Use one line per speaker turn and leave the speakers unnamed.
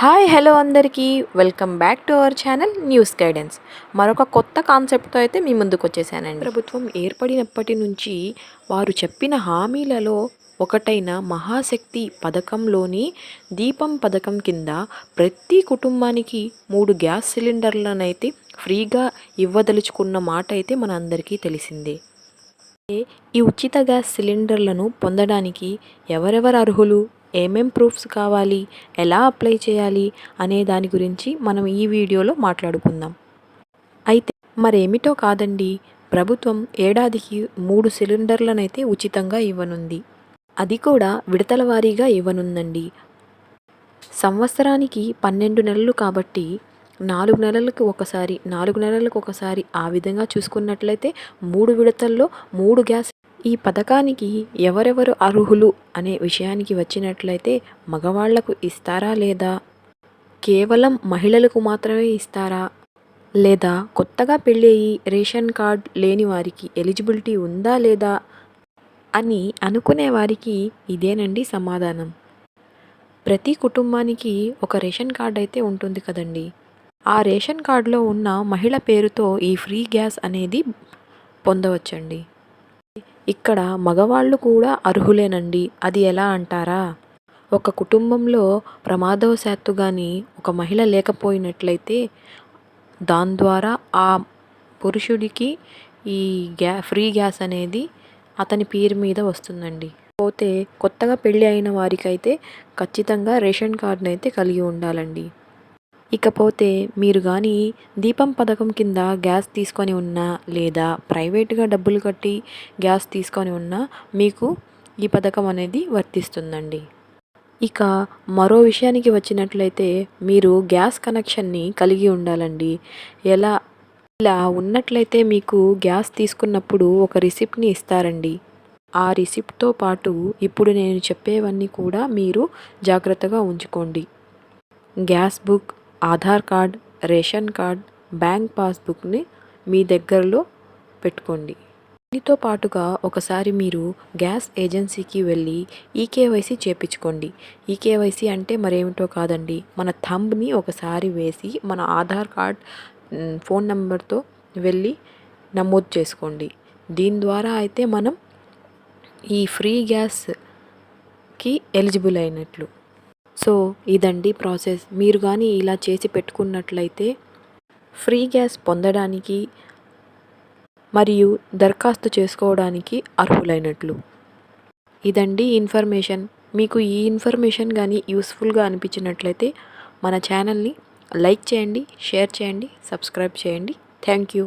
Hi hello అందరికీ. Welcome back to our channel news guidance. మరొక కొత్త కాన్సెప్ట్తో అయితే మీ ముందుకు వచ్చేసానండి. ప్రభుత్వం ఏర్పడినప్పటి నుంచి వారు చెప్పిన హామీలలో ఒకటైన మహాశక్తి పథకంలోని దీపం పథకం కింద ప్రతి కుటుంబానికి మూడు గ్యాస్ సిలిండర్లనైతే ఫ్రీగా ఇవ్వదలుచుకున్న మాట అయితే మన అందరికీ తెలిసిందే. ఈ ఉచిత గ్యాస్ సిలిండర్లను పొందడానికి ఎవరెవరు అర్హులు? ఏమేం ప్రూఫ్స్ కావాలి ఎలా అప్లై చేయాలి అనే దాని గురించి మనం ఈ వీడియోలో మాట్లాడుకుందాం. అయితే మరేమిటో కాదండి ప్రభుత్వం ఏడాదికి మూడు సిలిండర్లనైతే ఉచితంగా ఇవ్వనుంది. అది కూడా విడతల వారీగా ఇవ్వనుందండి. సంవత్సరానికి పన్నెండు నెలలు కాబట్టి నాలుగు నెలలకు ఒకసారి నాలుగు నెలలకు ఒకసారి ఆ విధంగా చూసుకున్నట్లయితే మూడు విడతల్లో మూడు గ్యాస్ ఈ పథకానికి ఎవరెవరు అర్హులు అనే విషయానికి వచ్చినట్లయితే మగవాళ్ళకు ఇస్తారా లేదా? కేవలం మహిళలకు మాత్రమే ఇస్తారా? లేదా కొత్తగా పెళ్ళయి రేషన్ కార్డ్ లేని వారికి ఎలిజిబిలిటీ ఉందా లేదా? అని అనుకునే వారికి ఇదేనండి సమాధానం. ప్రతి కుటుంబానికి ఒక రేషన్ కార్డ్ అయితే ఉంటుంది కదండి. ఆ రేషన్ కార్డులో ఉన్న మహిళ పేరుతో ఈ ఫ్రీ గ్యాస్ అనేది పొందవచ్చండి. ఇక్కడ మగవాళ్ళు కూడా అర్హులేనండి. అది ఎలా అంటారా? ఒక కుటుంబంలో ప్రమాదవశాత్తు కానీ ఒక మహిళ లేకపోయినట్లయితే దాని ద్వారా ఆ పురుషుడికి ఈ గ్యా ఫ్రీ గ్యాస్ అనేది అతని పేరు మీద వస్తుందండి. పోతే కొత్తగా పెళ్ళి అయిన వారికైతే ఖచ్చితంగా రేషన్ కార్డునైతే అయితే కలిగి ఉండాలండి. ఇకపోతే మీరు కానీ దీపం పథకం కింద గ్యాస్ తీసుకొని ఉన్నా లేదా ప్రైవేట్గా డబ్బులు కట్టి గ్యాస్ తీసుకొని ఉన్నా మీకు ఈ పథకం అనేది వర్తిస్తుందండి. ఇక మరో విషయానికి వచ్చినట్లయితే మీరు గ్యాస్ కనెక్షన్ని కలిగి ఉండాలండి. ఎలా? ఇలా ఉన్నట్లయితే మీకు గ్యాస్ తీసుకున్నప్పుడు ఒక రిసిప్ట్ని ఇస్తారండి. ఆ రిసిప్ట్తో పాటు ఇప్పుడు నేను చెప్పేవన్నీ కూడా మీరు జాగ్రత్తగా ఉంచుకోండి. Gas book Aadhaar card ration card bank పాస్బుక్ని మీ దగ్గరలో పెట్టుకోండి. దీనితో పాటుగా ఒకసారి మీరు గ్యాస్ ఏజెన్సీకి వెళ్ళి ఈకేవైసీ చేపించుకోండి. ఈకేవైసీ అంటే మరేమిటో కాదండి మన థంబ్ని ఒకసారి వేసి మన ఆధార్ కార్డ్ ఫోన్ నెంబర్తో వెళ్ళి నమోదు చేసుకోండి. దీని ద్వారా అయితే మనం ఈ ఫ్రీ గ్యాస్కి ఎలిజిబుల్ అయినట్లు. సో ఇదండి ప్రాసెస్. మీరు కానీ ఇలా చేసి పెట్టుకున్నట్లయితే ఫ్రీ గ్యాస్ పొందడానికి మరియు దరఖాస్తు చేసుకోవడానికి అర్హులైనట్లు. ఇదండి ఇన్ఫర్మేషన్. మీకు ఈ ఇన్ఫర్మేషన్ కానీ యూస్ఫుల్గా అనిపించినట్లయితే మన ఛానల్ని లైక్ చేయండి షేర్ చేయండి సబ్స్క్రైబ్ చేయండి. Thank you.